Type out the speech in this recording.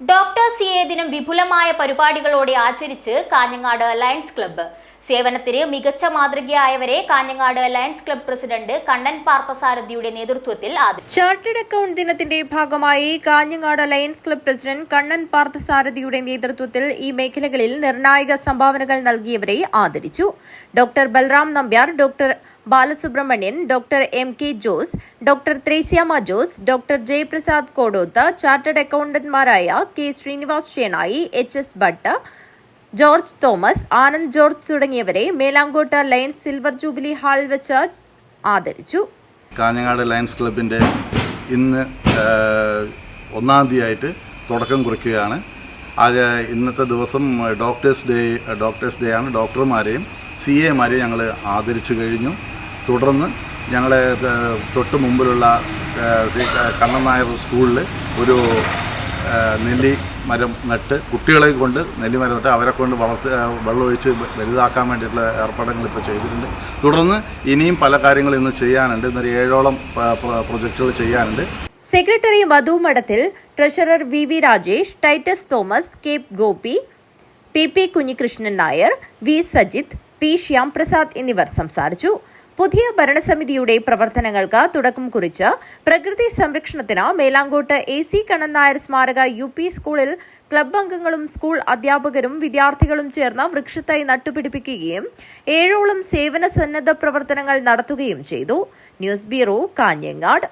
Doctor C A ദിനം വിപുലമായ പരിപാടികളോടെ ആചരിച്ച് കാഞ്ഞങ്ങാട് ലയൺസ് ക്ലബ്ബ്. സേവനത്തിന് മികച്ച മാതൃകയായവരെ Kanhangad lions club president Kannan പാർത്ഥസാരഥിയുടെ നേതൃത്വത്തിൽ ചാർട്ടേഡ് അക്കൗണ്ട് ദിനത്തിന്റെ ഭാഗമായി Kanhangad lions club president Kannan പാർത്ഥസാരഥിയുടെ നേതൃത്വത്തിൽ ഈ മേഖലകളിൽ നിർണായക സംഭാവനകൾ നൽകിയവരെ ആദരിച്ചു. Doctor Balram Nambiar doctor Balasubramanian doctor M K Jose doctor Thresiamma Jose doctor Jayaprasad Kodoth chartered അക്കൗണ്ടന്റ്മാരായ K Srinivas Shenoy H S Bhat George Thomas Anand George തുടങ്ങിയവരെ Melankot lions silver jubilee ഹാളിൽ വെച്ച് ആദരിച്ചു. കാഞ്ഞങ്ങാട് ലയൺസ് ക്ലബിന്റെ ഇന്ന് ഒന്നാം തീയതിയായിട്ട് തുടക്കം കുറിക്കുകയാണ്. അത് ഇന്നത്തെ ദിവസം ഡോക്ടേഴ്സ് ഡേ ഡോക്ടേഴ്സ് ഡേ ആണ്. ഡോക്ടർമാരെയും സി എമാരെയും ഞങ്ങൾ ആദരിച്ചു കഴിഞ്ഞു. തുടർന്ന് ഞങ്ങളെ തൊട്ട് മുമ്പിലുള്ള കണ്ണൻ നായർ സ്കൂളിൽ ഒരു നെല്ലി മരം നട്ട് കുട്ടികളെ കൊണ്ട് നെല്ലി മരം നട്ട് അവരെ കൊണ്ട് വളർത്ത് വെള്ളമൊഴിച്ച് വലുതാക്കാൻ വേണ്ടിയിട്ടുള്ള ഏർപ്പാടുകൾ ഇപ്പോൾ ചെയ്തിട്ടുണ്ട്. തുടർന്ന് ഇനിയും പല കാര്യങ്ങളും ഇന്ന് ചെയ്യാനുണ്ട്. ഇന്നൊരു ഏഴോളം പ്രൊജക്റ്റുകൾ ചെയ്യാനുണ്ട്. സെക്രട്ടറി വധു മഠത്തിൽ treasurer V V Rajesh Titus Thomas K Gopi P P Kunhikrishnan Nair V Sajith P Shyamprasad എന്നിവർ സംസാരിച്ചു. പുതിയ ഭരണസമിതിയുടെ പ്രവർത്തനങ്ങൾക്ക് തുടക്കം കുറിച്ച് പ്രകൃതി സംരക്ഷണത്തിന് മേലാങ്കോട്ട് എ സി കണ്ണൻ നായർ സ്മാരക യു പി സ്കൂളിൽ ക്ലബ് അംഗങ്ങളും സ്കൂൾ അധ്യാപകരും വിദ്യാർത്ഥികളും ചേർന്ന് വൃക്ഷത്തൈ നട്ടുപിടിപ്പിക്കുകയും ഏഴോളം സേവന സന്നദ്ധ പ്രവർത്തനങ്ങൾ നടത്തുകയും ചെയ്തു. News bureau Kanhangad.